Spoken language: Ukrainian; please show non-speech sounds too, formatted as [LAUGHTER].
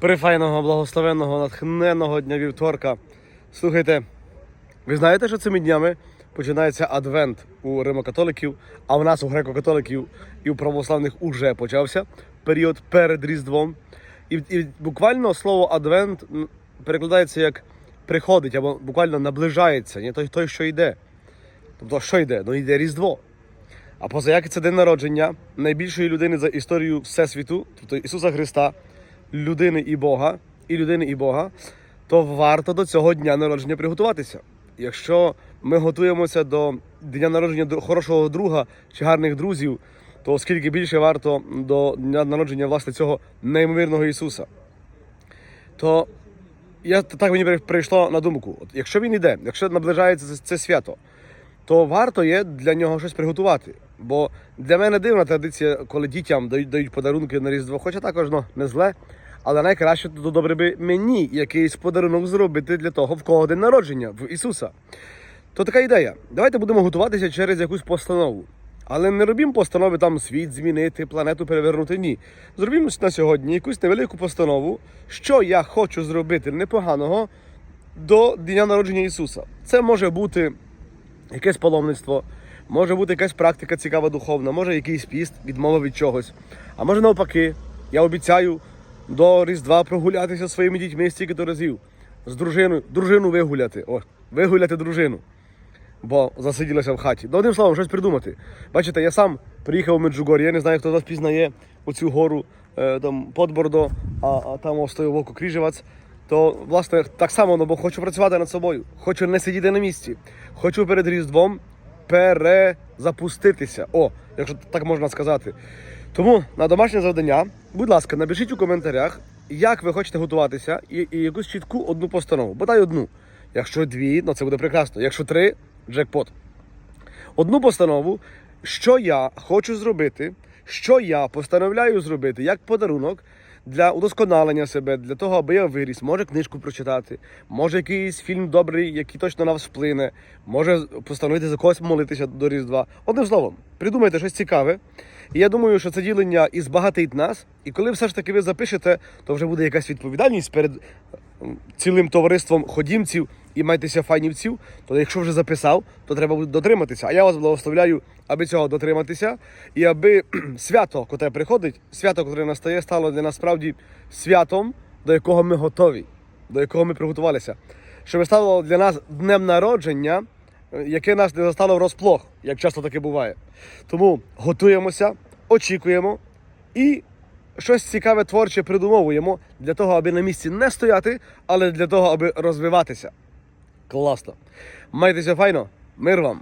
Прифайного, благословенного, натхненного дня вівторка. Слухайте, ви знаєте, що цими днями починається адвент у римокатоликів, а в нас у греко-католиків і у православних уже почався період перед Різдвом. І, і буквально слово адвент перекладається як приходить або буквально наближається, не той, той, що йде. Тобто, що йде? Ну йде Різдво. А позаяки це день народження найбільшої людини за історію Всесвіту, тобто Ісуса Христа, людини і Бога, і людини і Бога, то варто до цього дня народження приготуватися. Якщо ми готуємося до дня народження хорошого друга чи гарних друзів, то оскільки більше варто до дня народження власне цього неймовірного Ісуса, то я так мені при- прийшло на думку: от якщо він іде, якщо наближається це, це свято, то варто є для нього щось приготувати. Бо для мене дивна традиція, коли дітям дають, дають подарунки на Різдво, хоча також ну, не зле. Але найкраще то добре би мені якийсь подарунок зробити для того, в кого день народження, в Ісуса. То така ідея. Давайте будемо готуватися через якусь постанову. Але не робімо постанови там світ змінити, планету перевернути. Ні. Зробімо на сьогодні якусь невелику постанову, що я хочу зробити непоганого до дня народження Ісуса. Це може бути якесь паломництво, може бути якась практика цікава духовна, може якийсь піст, відмова від чогось. А може навпаки, я обіцяю до Різдва прогулятися зі своїми дітьми стільки разів. З дружиною, дружину вигуляти. О, вигуляти дружину. Бо засиділася в хаті. Ну, одним словом, щось придумати. Бачите, я сам приїхав у Меджугор'я, я не знаю, хто вас пізнає оцю гору е, там Подбордо, а, а там остою Воко Кріжевець. То, власне, так само, ну, бо хочу працювати над собою. Хочу не сидіти на місці. Хочу перед Різдвом перезапуститися. О, якщо так можна сказати. Тому на домашнє завдання, будь ласка, напишіть у коментарях, як ви хочете готуватися, і, і якусь чітку одну постанову. Бодай одну. Якщо дві, ну це буде прекрасно. Якщо три, джекпот. Одну постанову, що я хочу зробити, що я постановляю зробити як подарунок для удосконалення себе, для того, аби я виріс, може книжку прочитати, може якийсь фільм добрий, який точно на вас вплине, може постановити за когось молитися до Різдва. Одним словом, придумайте щось цікаве. І я думаю, що це ділення і збагатить нас. І коли все ж таки ви запишете, то вже буде якась відповідальність перед цілим товариством ходімців і майтеся файнівців. То якщо вже записав, то треба буде дотриматися. А я вас благословляю, аби цього дотриматися, і аби [CLEARS THROAT] свято, котре приходить, свято, котре настає, стало для нас справді святом, до якого ми готові, до якого ми приготувалися. Щоб стало для нас днем народження, яке нас не застало розплох, як часто таке буває. Тому готуємося, очікуємо і щось цікаве творче придумовуємо для того, аби на місці не стояти, але для того, аби розвиватися. Класно. Майтеся файно, мир вам!